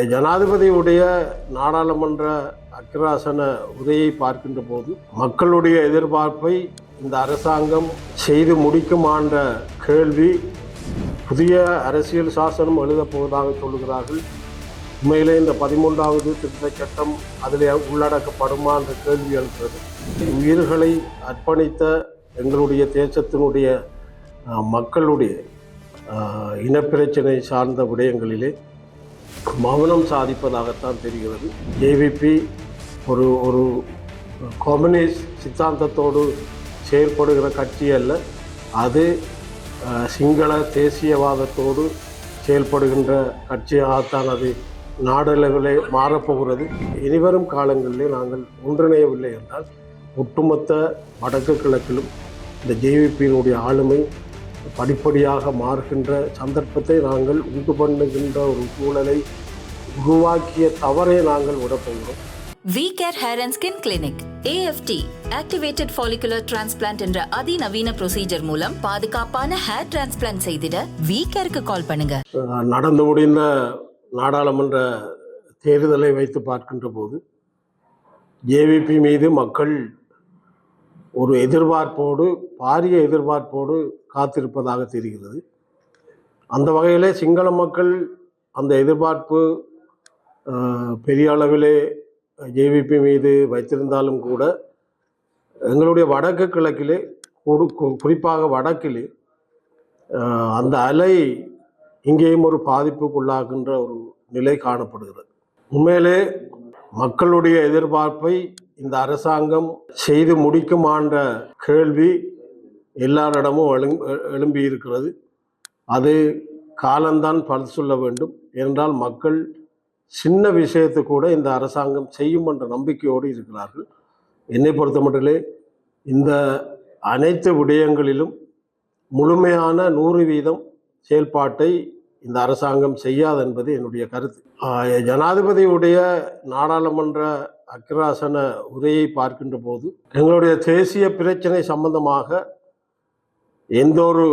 ஜனாதிபதியுடைய நாடாளுமன்ற அக்கிராசன உரையை பார்க்கின்ற போது மக்களுடைய எதிர்பார்ப்பை இந்த அரசாங்கம் செய்து முடிக்குமான்ற கேள்வி புதிய அரசியல் சாசனம் எழுதப் போவதாக சொல்லுகிறார்கள். உண்மையிலே இந்த பதிமூன்றாவது திருத்தச் சட்டம் அதில் உள்ளடக்கப்படுமா என்ற கேள்வி எழுகிறது. உயிர்களை அர்ப்பணித்த எங்களுடைய தேசத்தினுடைய மக்களுடைய இனப்பிரச்சனை சார்ந்த விடயங்களிலே மௌனம் சாதிப்பதாகத்தான் தெரிகிறது. ஏவிபி ஒரு ஒரு கம்யூனிஸ்ட் சித்தாந்தத்தோடு செயல்படுகிற கட்சி அல்ல. அது சிங்கள தேசியவாதத்தோடு செயல்படுகின்ற கட்சியாகத்தான் அது நாடளவிலே மாறப்போகிறது. இனிவரும் காலங்களிலே நாங்கள் ஒன்றிணையவில்லை என்றால் ஒட்டுமொத்த வடக்கு கிழக்கிலும் இந்த ஜேவிபியினுடைய ஆளுமை படிப்படியாக மாறுகின்ற சந்தர்ப்பத்தை நாங்கள் உண்டு பண்ணுகின்ற ஒரு சூழலை உருவாக்கிய தவறை நாங்கள் விடப்போகிறோம் V Care hair and skin clinic AFT activated follicular transplant என்ற அதிநவீன ப்ரொசீஜர் மூலம் பாதுகாப்பான ஹேர் டிரான்ஸ்பிளான்ட் செய்திட வி கேருக்கு கால் பண்ணுங்க. நடந்து முடிந்த நாடாளுமன்ற தேர்தலை வைத்து பார்க்கின்ற போது ஜேவிபி மீது மக்கள் ஒரு எதிர்பார்ப்போடு பாரிய எதிர்பார்ப்போடு காத்திருப்பதாக தெரிகிறது. அந்த வகையிலே சிங்கள மக்கள் அந்த எதிர்பார்ப்பு பெரிய அளவிலே ஜேவிபி மீது வைத்திருந்தாலும் கூட எங்களுடைய வடக்கு கிழக்கிலே கு- குறிப்பாக வடக்கிலே அந்த அலை இங்கேயும் ஒரு பாதிப்புக்குள்ளாகின்ற ஒரு நிலை காணப்படுகிறது. உண்மையிலே மக்களுடைய எதிர்பார்ப்பை இந்த அரசாங்கம் செய்து முடிக்குமான்ற கேள்வி எல்லாரிடமும் எழும் எழும்பி இருக்கிறது அது காலம்தான் பதில் சொல்ல வேண்டும். என்றால் மக்கள் சின்ன விஷயத்தை கூட இந்த அரசாங்கம் செய்யும் என்ற நம்பிக்கையோடு இருக்கிறார்கள். என்னை பொறுத்தமட்டிலே இந்த அனைத்து விடயங்களிலும் முழுமையான நூறு வீதம் செயல்பாட்டை இந்த அரசாங்கம் செய்யாது என்பது என்னுடைய கருத்து. ஜனாதிபதியுடைய நாடாளுமன்ற அக்கிராசன உரையை பார்க்கின்ற போது எங்களுடைய தேசிய பிரச்சனை சம்பந்தமாக எந்த ஒரு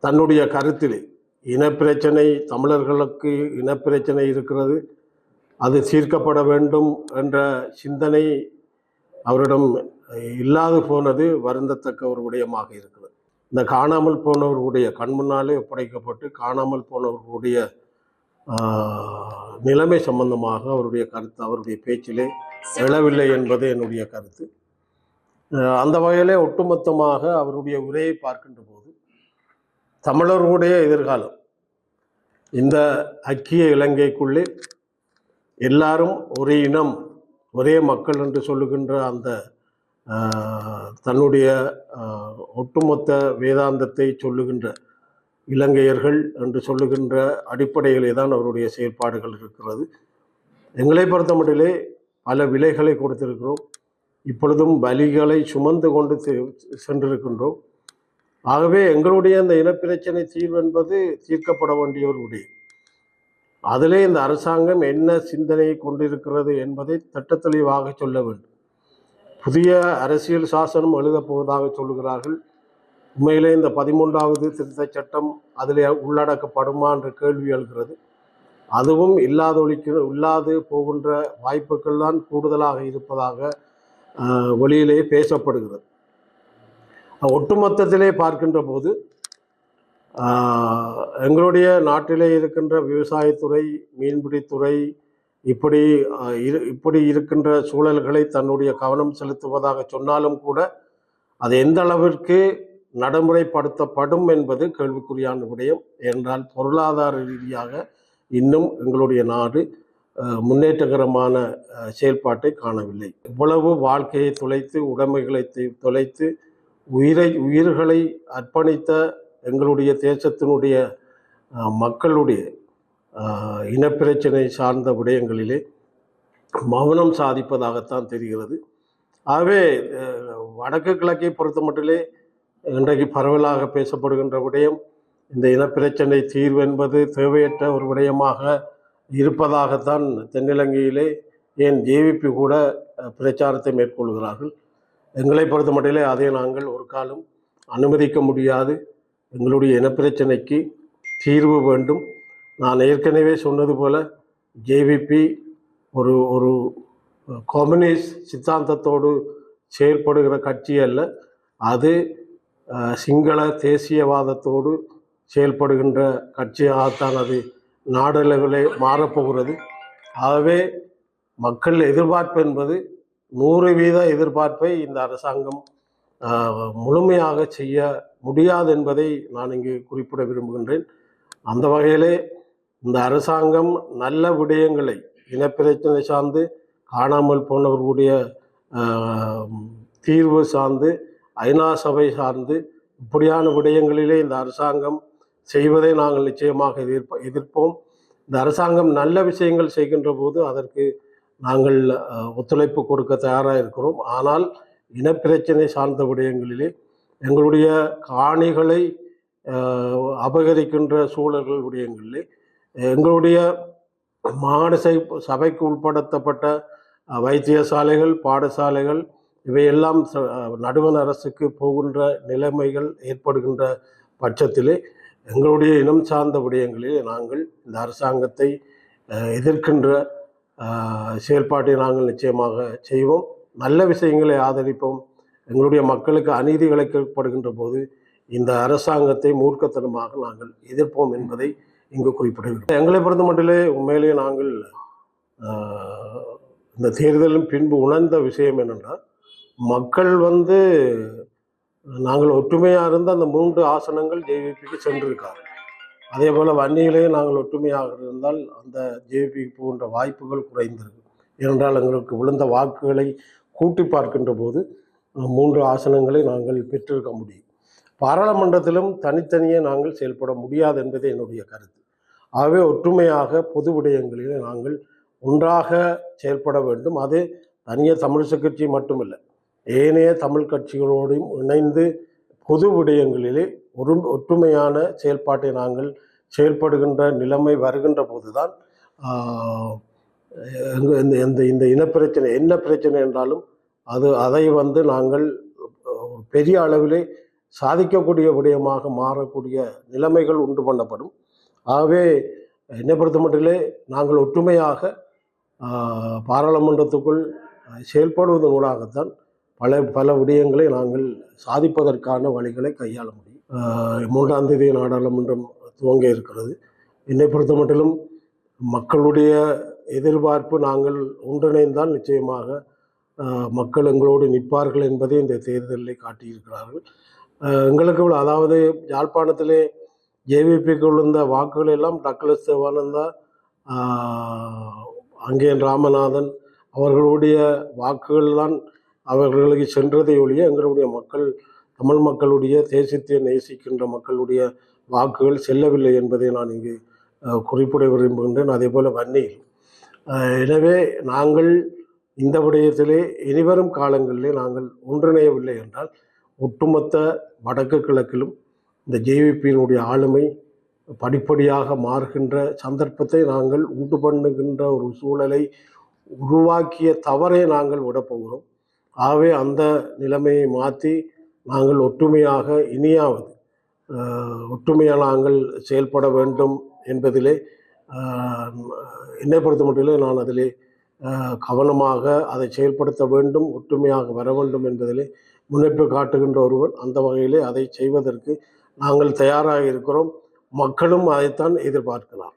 தன்னுடைய கருத்திலே இனப்பிரச்சனை தமிழர்களுக்கு இனப்பிரச்சனை இருக்கிறது அது தீர்க்கப்பட வேண்டும் என்ற சிந்தனை அவரிடம் இல்லாது போனது வருந்தத்தக்க ஒரு விடயமாக இருக்கிறது. இந்த காணாமல் போனவர்களுடைய கண் முன்னாலே ஒப்படைக்கப்பட்டு காணாமல் போனவர்களுடைய நிலைமை சம்பந்தமாக அவருடைய கருத்து அவருடைய பேச்சிலே எழவில்லை என்பது என்னுடைய கருத்து. அந்த வகையிலே ஒட்டுமொத்தமாக அவருடைய உரையை பார்க்கின்ற போது தமிழர்களுடைய எதிர்காலம் இந்த ஐக்கிய இலங்கைக்குள்ளே எல்லாரும் ஒரே இனம் ஒரே மக்கள் என்று சொல்லுகின்ற அந்த தன்னுடைய ஒட்டுமொத்த வேதாந்தத்தை சொல்லுகின்ற இலங்கையர்கள் என்று சொல்லுகின்ற அடிப்படையிலே தான் அவருடைய செயல்பாடுகள் இருக்கிறது. எங்களை பொறுத்த மட்டிலே பல விலைகளை கொடுத்திருக்கிறோம். இப்பொழுதும் பலிகளை சுமந்து கொண்டு சென்றிருக்கின்றோம். ஆகவே எங்களுடைய இந்த இனப்பிரச்சனை தீர்வு என்பது தீர்க்கப்பட வேண்டிய ஒரு விடயம் அதிலே இந்த அரசாங்கம் என்ன சிந்தனையை கொண்டிருக்கிறது என்பதை திட்டத்தெளிவாக சொல்ல வேண்டும். புதிய அரசியல் சாசனம் எழுதப் போவதாக சொல்லுகிறார்கள். உண்மையிலே இந்த பதிமூன்றாவது திருத்தச் சட்டம் அதில் உள்ளடக்கப்படுமா என்ற கேள்வி எழுகிறது. அதுவும் இல்லாத ஒழிக்க இல்லாது போகின்ற வாய்ப்புகள் தான் கூடுதலாக இருப்பதாக வெளியிலே பேசப்படுகிறது. ஒட்டுமொத்தத்திலே பார்க்கின்ற போது எங்களுடைய நாட்டிலே இருக்கின்ற விவசாயத்துறை மீன்பிடித்துறை இப்படி இரு- இப்படி இருக்கின்ற சூழல்களை தன்னுடைய கவனம் செலுத்துவதாக சொன்னாலும் கூட அது எந்த அளவிற்கு நடைமுறைப்படுத்தப்படும் என்பது கேள்விக்குறியான விடயம். என்றால் பொருளாதார ரீதியாக இன்னும் எங்களுடைய நாடு முன்னேற்றகரமான செயல்பாட்டை காணவில்லை. இவ்வளவு வாழ்க்கையை தொலைத்து உடைமைகளை தி- தொலைத்து உயிரை உயிர்களை அர்ப்பணித்த எங்களுடைய தேசத்தினுடைய மக்களுடைய இனப்பிரச்சனை சார்ந்த விடயங்களிலே மௌனம் சாதிப்பதாகத்தான் தெரிகிறது. ஆகவே வடக்கு கிழக்கை பொறுத்த மட்டிலே இன்றைக்கு பரவலாக பேசப்படுகின்ற விடயம் இந்த இனப்பிரச்சனை தீர்வு என்பது தேவையற்ற ஒரு விடயமாக இருப்பதாகத்தான் தென்னிலங்கையிலே ஏன் ஜேவிபி கூட பிரச்சாரத்தை மேற்கொள்கிறார்கள். எங்களை பொறுத்த மட்டிலே அதை நாங்கள் ஒரு காலம் அனுமதிக்க முடியாது. எங்களுடைய இனப்பிரச்சனைக்கு தீர்வு வேண்டும். நான் ஏற்கனவே சொன்னது போல ஜேவிபி ஒரு ஒரு கம்யூனிஸ்ட் சித்தாந்தத்தோடு செயற்படுகிற கட்சி அல்ல. அது சிங்கள தேசியவாதத்தோடு செயல்படுகின்ற கட்சியாகத்தான் அது நாடளவிலே மாறப்போகிறது. ஆகவே மக்கள் எதிர்பார்ப்பு என்பது நூறு வீத எதிர்பார்ப்பை இந்த அரசாங்கம் முழுமையாக செய்ய முடியாது என்பதை நான் இங்கு குறிப்பிட விரும்புகின்றேன். அந்த வகையிலே இந்த அரசாங்கம் நல்ல விடயங்களை இனப்பிரச்சனை சார்ந்து காணாமல் போனவர்களுடைய தீர்வு சார்ந்து ஐநா சபை சார்ந்து இப்படியான விடயங்களிலே இந்த அரசாங்கம் செய்வதை நாங்கள் நிச்சயமாக எதிர்ப்ப எதிர்ப்போம். இந்த அரசாங்கம் நல்ல விஷயங்கள் செய்கின்ற போது அதற்கு நாங்கள் ஒத்துழைப்பு கொடுக்க தயாராக இருக்கிறோம். ஆனால் இனப்பிரச்சனை சார்ந்த விடயங்களிலே எங்களுடைய காணிகளை அபகரிக்கின்ற சூழல்கள் விடயங்களிலே எங்களுடைய மாகாண சபைக்கு உட்படுத்தப்பட்ட வைத்தியசாலைகள் பாடசாலைகள் இவையெல்லாம் ச- நடுவண் அரசுக்கு போகின்ற நிலைமைகள் ஏற்படுகின்ற பட்சத்திலே எங்களுடைய இனம் சார்ந்த விடயங்களில் நாங்கள் இந்த அரசாங்கத்தை எதிர்க்கின்ற செயல்பாட்டை நாங்கள் நிச்சயமாக செய்வோம். நல்ல விஷயங்களை ஆதரிப்போம். எங்களுடைய மக்களுக்கு அநீதி இழைக்கப்படுகின்ற போது இந்த அரசாங்கத்தை மூர்க்கத்தனமாக நாங்கள் எதிர்ப்போம் என்பதை இங்கு குறிப்பிட எங்களை பொறுத்த மட்டிலே உண்மையிலேயே நாங்கள் இந்த தேர்தலின் பின்பு உணர்ந்த விஷயம் என்னென்னா மக்கள் வந்து நாங்கள் ஒற்றுமையாக இருந்து அந்த மூன்று ஆசனங்கள் ஜேவிபிக்கு சென்றிருக்கார். அதே போல் வன்னியிலேயும் நாங்கள் ஒற்றுமையாக இருந்தால் அந்த ஜேவிபிக்கு போகின்ற வாய்ப்புகள் குறைந்திருக்கு ஏனென்றால் எங்களுக்கு விழுந்த வாக்குகளை கூட்டி பார்க்கின்ற போது மூன்று ஆசனங்களை நாங்கள் பெற்றிருக்க முடியும். பாராளுமன்றத்திலும் தனித்தனியே நாங்கள் செயல்பட முடியாது என்பதே என்னுடைய கருத்து. ஆகவே ஒற்றுமையாக பொது விடயங்களிலே நாங்கள் ஒன்றாக செயல்பட வேண்டும். அது தனியாக தமிழிசை கட்சி மட்டுமில்லை ஏனைய தமிழ் கட்சிகளோடும் இணைந்து பொது விடயங்களிலே ஒரு ஒற்றுமையான செயல்பாட்டை நாங்கள் செயல்படுகின்ற நிலைமை வருகின்ற போதுதான் இந்த இந்த இந்த இனப்பிரச்சனை என்ன பிரச்சனை என்றாலும் அது அதை வந்து நாங்கள் பெரிய அளவிலே சாதிக்கக்கூடிய விடயமாக மாறக்கூடிய நிலைமைகள் உண்டு பண்ணப்படும். ஆகவே என்னை பொறுத்த மட்டிலே நாங்கள் ஒற்றுமையாக பாராளுமன்றத்துக்குள் செயல்படுவதன் ஊடாகத்தான் பல பல விடயங்களை நாங்கள் சாதிப்பதற்கான வழிகளை கையாள முடியும். மூன்றாம் தேதி நாடாளுமன்றம் துவங்க இருக்கிறது. என்னை பொறுத்த மட்டிலும் மக்களுடைய எதிர்பார்ப்பு நாங்கள் ஒன்றிணைந்தால் நிச்சயமாக மக்கள் எங்களோடு நிற்பார்கள் என்பதை இந்த தேர்தலில் காட்டியிருக்கிறார்கள். எங்களுக்கு அதாவது யாழ்ப்பாணத்திலே ஜேவிபிக்கு விழுந்த வாக்குகள் எல்லாம் டக்ளஸ் சிவானந்தா அங்கே அங்கேயன் ராமநாதன் அவர்களுடைய வாக்குகள் தான் அவர்களுக்கு சென்றதை ஒழிய எங்களுடைய மக்கள் தமிழ் மக்களுடைய தேசியத்தை நேசிக்கின்ற மக்களுடைய வாக்குகள் செல்லவில்லை என்பதை நான் இங்கு குறிப்பிட விரும்புகின்றேன். அதே போல் வன்னியில் எனவே நாங்கள் இந்த விடயத்திலே இனிவரும் காலங்களிலே நாங்கள் ஒன்றிணையவில்லை என்றால் ஒட்டுமொத்த வடக்கு கிழக்கிலும் இந்த ஜேவிபியினுடைய ஆளுமை படிப்படியாக மாறுகின்ற சந்தர்ப்பத்தை நாங்கள் உண்டு பண்ணுகின்ற ஒரு சூழலை உருவாக்கிய தவறை நாங்கள் விடப்போகிறோம். ஆகவே அந்த நிலைமையை மாற்றி நாங்கள் ஒற்றுமையாக இனியாவது ஒற்றுமையாக நாங்கள் செயல்பட வேண்டும் என்பதிலே என்னை பொறுத்த மட்டிலே நான் அதிலே கவனமாக அதை செயல்படுத்த வேண்டும் ஒற்றுமையாக வர வேண்டும் என்பதிலே முனைப்பு காட்டுகின்ற ஒருவன் அந்த வகையிலே அதை செய்வதற்கு நாங்கள் தயாராக இருக்கிறோம். மக்களும் அதைத்தான் எதிர்பார்க்கிறார்